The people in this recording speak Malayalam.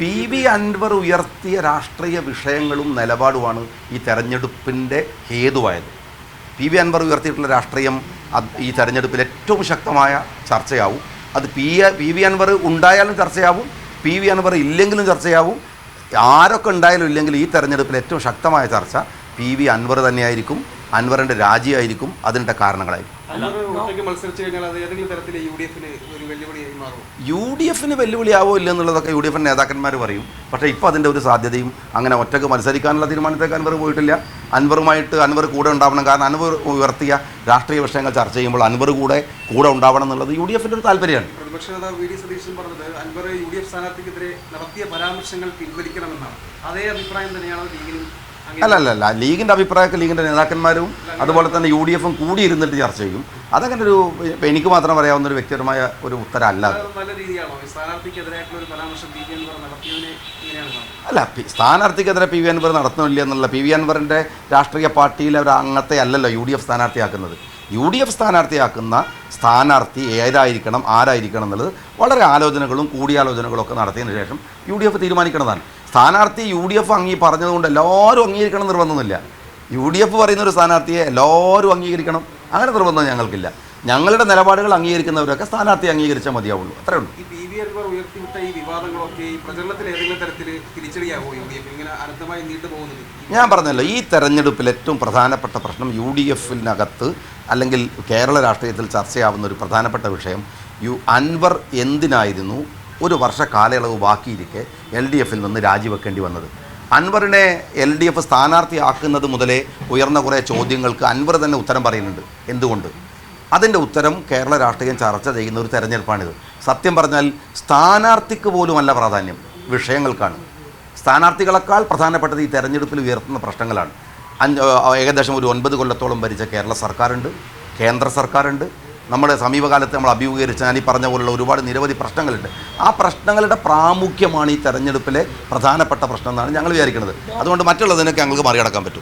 പി വി അൻവർ ഉയർത്തിയ രാഷ്ട്രീയ വിഷയങ്ങളും നിലപാടുമാണ് ഈ തെരഞ്ഞെടുപ്പിന്റെ ഹേതുവായത്. പി വി അൻവർ ഉയർത്തിയിട്ടുള്ള രാഷ്ട്രീയം ഈ തെരഞ്ഞെടുപ്പിൽ ഏറ്റവും ശക്തമായ ചർച്ചയാവും. അത് പി പി വി അൻവർ ഉണ്ടായാലും ചർച്ചയാവും പി വി അൻവർ ഇല്ലെങ്കിലും ചർച്ചയാവും. ആരൊക്കെ ഉണ്ടായാലും ഇല്ലെങ്കിൽ ഈ തെരഞ്ഞെടുപ്പിൽ ഏറ്റവും ശക്തമായ ചർച്ച പി വി അൻവർ തന്നെയായിരിക്കും. അൻവറിന്റെ രാജിയായിരിക്കും അതിന്റെ കാരണങ്ങളായിരിക്കും. യു ഡി എഫിന് വെല്ലുവിളിയാവോ ഇല്ല എന്നുള്ളതൊക്കെ യു ഡി എഫിന്റെ നേതാക്കന്മാർ പറയും. പക്ഷേ ഇപ്പോൾ അതിന്റെ ഒരു സാധ്യതയും അങ്ങനെ ഒറ്റയ്ക്ക് മത്സരിക്കാനുള്ള തീരുമാനത്തേക്ക് അൻവർ പോയിട്ടില്ല. അൻവറുമായിട്ട് അൻവർ കൂടെ ഉണ്ടാവണം. കാരണം അൻവർ ഉയർത്തിയ രാഷ്ട്രീയ വിഷയങ്ങൾ ചർച്ച ചെയ്യുമ്പോൾ അൻവർ കൂടെ കൂടെ ഉണ്ടാവണം എന്നുള്ളത് യു ഡി എഫിന്റെ ഒരു താല്പര്യമാണ്. പ്രതിപക്ഷ നേതാവ് വി ഡി സതീശൻ പറഞ്ഞത് അൻവർ യു ഡി എഫ് സ്ഥാനാർത്ഥിക്കെതിരെ നടത്തിയ പരാമർശങ്ങൾ പിൻവലിക്കണമെന്നാണ്. അതേ അഭിപ്രായം തന്നെയാണ് ലീഗിനും അല്ല അല്ല അല്ല ലീഗിന്റെ അഭിപ്രായമൊക്കെ ലീഗിന്റെ നേതാക്കന്മാരും അതുപോലെ തന്നെ യു ഡി എഫും കൂടി ഇരുന്നിട്ട് ചർച്ച ചെയ്യും. അതങ്ങനെ ഒരു എനിക്ക് മാത്രം പറയാവുന്ന ഒരു വ്യക്തിപരമായ ഒരു ഉത്തരമല്ല അല്ല സ്ഥാനാർത്ഥിക്കെതിരെ പി വി അൻവർ നടത്തുന്നില്ല എന്നുള്ള പി വി അൻവറിന്റെ രാഷ്ട്രീയ പാർട്ടിയിലെ ഒരു അംഗത്തെ അല്ലല്ലോ യു ഡി എഫ് സ്ഥാനാർത്ഥിയാക്കുന്നത്. യു ഡി എഫ് സ്ഥാനാർത്ഥിയാക്കുന്ന സ്ഥാനാർത്ഥി ഏതായിരിക്കണം ആരായിരിക്കണം എന്നുള്ളത് വളരെ ആലോചനകളും കൂടിയാലോചനകളും ഒക്കെ നടത്തിയതിന് ശേഷം യു ഡി എഫ് തീരുമാനിക്കുന്നതാണ്. സ്ഥാനാർത്ഥി യു ഡി എഫ് അംഗീ പറഞ്ഞതുകൊണ്ട് എല്ലാവരും അംഗീകരിക്കണം നിർബന്ധമൊന്നുമില്ല. യു ഡി എഫ് പറയുന്ന ഒരു സ്ഥാനാർത്ഥിയെ എല്ലാവരും അംഗീകരിക്കണം. അങ്ങനെ നിർബന്ധം ഞങ്ങൾക്കില്ല. ഞങ്ങളുടെ നിലപാടുകൾ അംഗീകരിക്കുന്നവരൊക്കെ സ്ഥാനാർത്ഥി അംഗീകരിച്ചാൽ മതിയാവുള്ളൂ. അത്രേ ഉള്ളൂ. പി ഉയർത്തിവിട്ട ഈ വിവാദങ്ങളൊക്കെ ഈ പ്രചരണത്തിൽ ഏതെങ്കിലും തരത്തിൽ തിരിച്ചടിയാകുമോ യു ഡി എഫ് ഇങ്ങനെ അനന്തമായി നീണ്ടുപോകുന്നത് ഞാൻ പറഞ്ഞല്ലോ ഈ തെരഞ്ഞെടുപ്പിൽ ഏറ്റവും പ്രധാനപ്പെട്ട പ്രശ്നം യു ഡി എഫിനകത്ത് അല്ലെങ്കിൽ കേരള രാഷ്ട്രീയത്തിൽ ചർച്ചയാവുന്ന ഒരു പ്രധാനപ്പെട്ട വിഷയം യു അൻവർ എന്തിനായിരുന്നു ഒരു വർഷ കാലയളവ് ബാക്കിയിരിക്കെ എൽ ഡി എഫിൽ നിന്ന് രാജിവെക്കേണ്ടി വന്നത്? അൻവറിനെ എൽ ഡി എഫ് സ്ഥാനാർത്ഥിയാക്കുന്നത് മുതലേ ഉയർന്ന കുറേ ചോദ്യങ്ങൾക്ക് അൻവർ തന്നെ ഉത്തരം പറയുന്നുണ്ട്. എന്തുകൊണ്ട്? അതിന്റെ ഉത്തരം കേരള രാഷ്ട്രീയം ചർച്ച ചെയ്യുന്ന ഒരു തെരഞ്ഞെടുപ്പാണിത്. സത്യം പറഞ്ഞാൽ സ്ഥാനാർത്ഥിക്ക് പോലുമല്ല പ്രാധാന്യം വിഷയങ്ങൾക്കാണ്. സ്ഥാനാർത്ഥികളെക്കാൾ പ്രധാനപ്പെട്ടത് ഈ തെരഞ്ഞെടുപ്പിൽ ഉയർത്തുന്ന പ്രശ്നങ്ങളാണ്. അഞ്ച് ഏകദേശം ഒരു ഒൻപത് കൊല്ലത്തോളം ഭരിച്ച കേരള സർക്കാരുണ്ട് കേന്ദ്ര സർക്കാരുണ്ട്. നമ്മുടെ സമീപകാലത്ത് നമ്മൾ അഭിമുഖീകരിച്ച ഞാൻ ഈ പറഞ്ഞ പോലുള്ള ഒരുപാട് നിരവധി പ്രശ്നങ്ങളുണ്ട്. ആ പ്രശ്നങ്ങളുടെ പ്രാമുഖ്യമാണ് ഈ തെരഞ്ഞെടുപ്പിലെ പ്രധാനപ്പെട്ട പ്രശ്നം എന്നാണ് ഞങ്ങൾ വിചാരിക്കുന്നത്. അതുകൊണ്ട് മറ്റുള്ളതിനൊക്കെ ഞങ്ങൾക്ക് മറികടക്കാൻ പറ്റും.